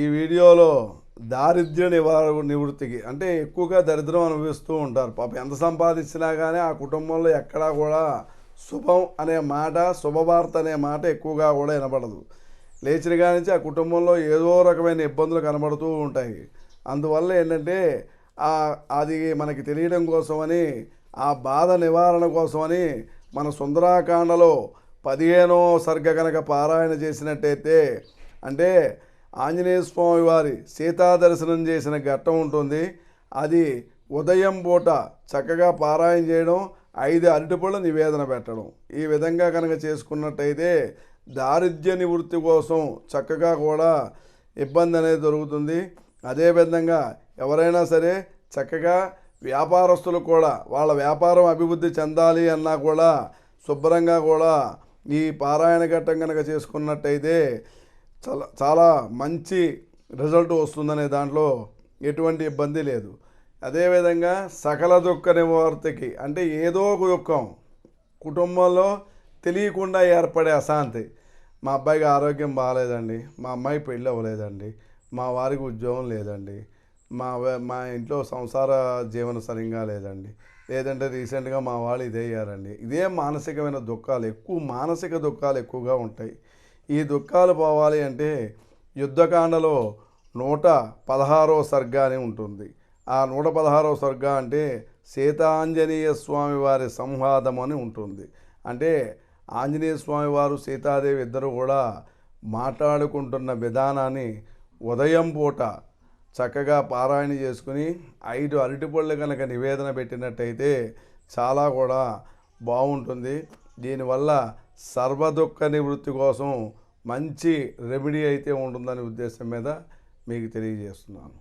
ఈ వీడియోలో దారిద్ర్య నివార నివృత్తికి అంటే ఎక్కువగా దరిద్రం అనుభవిస్తూ ఉంటారు. పాప ఎంత సంపాదించినా కానీ ఆ కుటుంబంలో ఎక్కడా కూడా శుభం అనే మాట శుభవార్త అనే మాట ఎక్కువగా కూడా వినపడదు లేచిన కానించి ఆ కుటుంబంలో ఏదో రకమైన ఇబ్బందులు కనబడుతూ ఉంటాయి. అందువల్ల ఏంటంటే అది మనకి తెలియడం కోసమని ఆ బాధ నివారణ కోసమని మన సుందరాకాండలో పదిహేనో సర్గ కనుక పారాయణ చేసినట్టయితే అంటే ఆంజనేయ స్వామి వారి సీతా దర్శనం చేసిన ఘట్టం ఉంటుంది. అది ఉదయం పూట చక్కగా పారాయణ చేయడం ఐదు అరటిపళ్ళ నివేదన పెట్టడం. ఈ విధంగా కనుక చేసుకున్నట్టయితే దారిద్ర్య నివృత్తి కోసం చక్కగా కూడా ఇబ్బంది అనేది దొరుకుతుంది. అదేవిధంగా ఎవరైనా సరే చక్కగా వ్యాపారస్తులు కూడా వాళ్ళ వ్యాపారం అభివృద్ధి చెందాలి అన్నా కూడా శుభ్రంగా కూడా ఈ పారాయణ ఘట్టం కనుక చేసుకున్నట్టయితే చాలా చాలా మంచి రిజల్ట్ వస్తుందనే దాంట్లో ఎటువంటి ఇబ్బంది లేదు. అదేవిధంగా సకల దుఃఖ నివార్తికి అంటే ఏదో ఒక దుఃఖం కుటుంబంలో తెలియకుండా ఏర్పడే అశాంతి. మా అబ్బాయికి ఆరోగ్యం బాగాలేదండి మా అమ్మాయి పెళ్ళి అవ్వలేదండి మా వారికి ఉద్యోగం లేదండి మా మా ఇంట్లో సంసార జీవనం సరిగ్గా లేదండి. లేదంటే రీసెంట్గా మా వాళ్ళు ఇదే అయ్యారండి. ఇదే మానసికమైన దుఃఖాలు ఎక్కువ మానసిక దుఃఖాలు ఎక్కువగా ఉంటాయి. ఈ దుఃఖాలు పోవాలి అంటే యుద్ధకాండలో నూట పదహారో సర్గ అని ఉంటుంది. ఆ నూట పదహారో సర్గ అంటే సీతాంజనేయ స్వామి వారి సంవాదం అని ఉంటుంది. అంటే ఆంజనేయ స్వామి వారు సీతాదేవి ఇద్దరు కూడా మాట్లాడుకుంటున్న విధానాన్ని ఉదయం పూట చక్కగా పారాయణ చేసుకుని ఐదు అరటిపళ్ళు కనుక నివేదన పెట్టినట్టయితే చాలా కూడా బాగుంటుంది. దీనివల్ల సర్వదుఖ నివృత్తి కోసం మంచి రెమెడీ అయితే ఉంటుందనే ఉద్దేశం మీద మీకు తెలియజేస్తున్నాను.